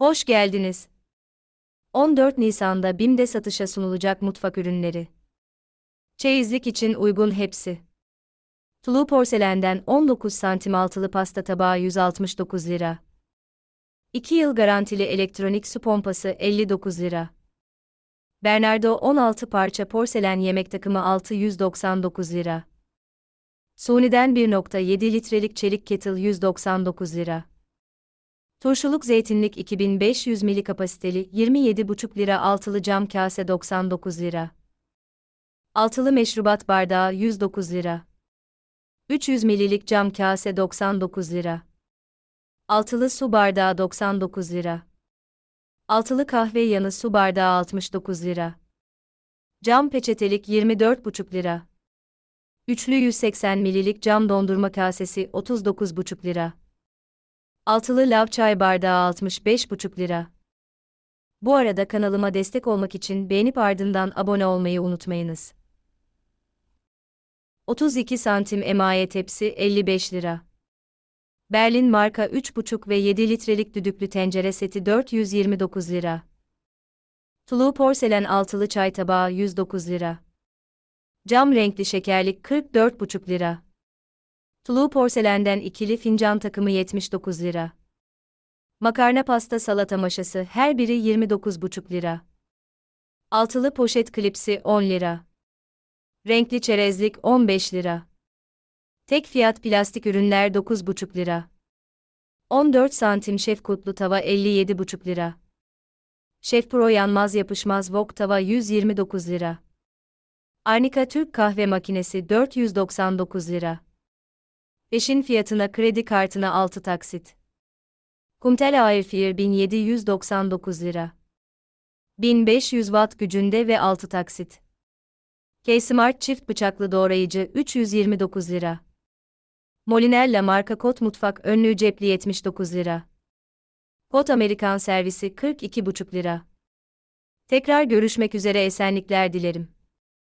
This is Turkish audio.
Hoş geldiniz. 14 Nisan'da BİM'de satışa sunulacak mutfak ürünleri. Çeyizlik için uygun hepsi. Tulu porselenden 19 santim altılı pasta tabağı 169 lira. 2 yıl garantili elektronik su pompası 59 lira. Bernardo 16 parça porselen yemek takımı 699 lira. Suni'den 1.7 litrelik çelik kettle 199 lira. Turşuluk zeytinlik 2500 mili kapasiteli 27,5 lira altılı cam kase 99 lira. Altılı meşrubat bardağı 109 lira. 300 mililik cam kase 99 lira. Altılı su bardağı 99 lira. Altılı kahve yanı su bardağı 69 lira. Cam peçetelik 24,5 lira. Üçlü 180 mililik cam dondurma kasesi 39,5 lira. Altılı lav çay bardağı 65,5 lira. Bu arada kanalıma destek olmak için beğenip ardından abone olmayı unutmayınız. 32 santim emaye tepsi 55 lira. Berlin marka 3,5 ve 7 litrelik düdüklü tencere seti 429 lira. Tulu porselen altılı çay tabağı 109 lira. Cam renkli şekerlik 44,5 lira. Tulu porselenden ikili fincan takımı 79 lira. Makarna pasta salata maşası her biri 29,5 lira. Altılı poşet klipsi 10 lira. Renkli çerezlik 15 lira. Tek fiyat plastik ürünler 9,5 lira. 14 santim şef kutlu tava 57,5 lira. Şef Pro yanmaz yapışmaz wok tava 129 lira. Arnika Türk kahve makinesi 499 lira. Peşin fiyatına kredi kartına 6 taksit. Kumtel Airfryer 1799 lira. 1500 watt gücünde ve 6 taksit. K-Smart çift bıçaklı doğrayıcı 329 lira. Molinella marka kot mutfak önlüğü cepli 79 lira. Kot Amerikan servisi 42,5 lira. Tekrar görüşmek üzere esenlikler dilerim.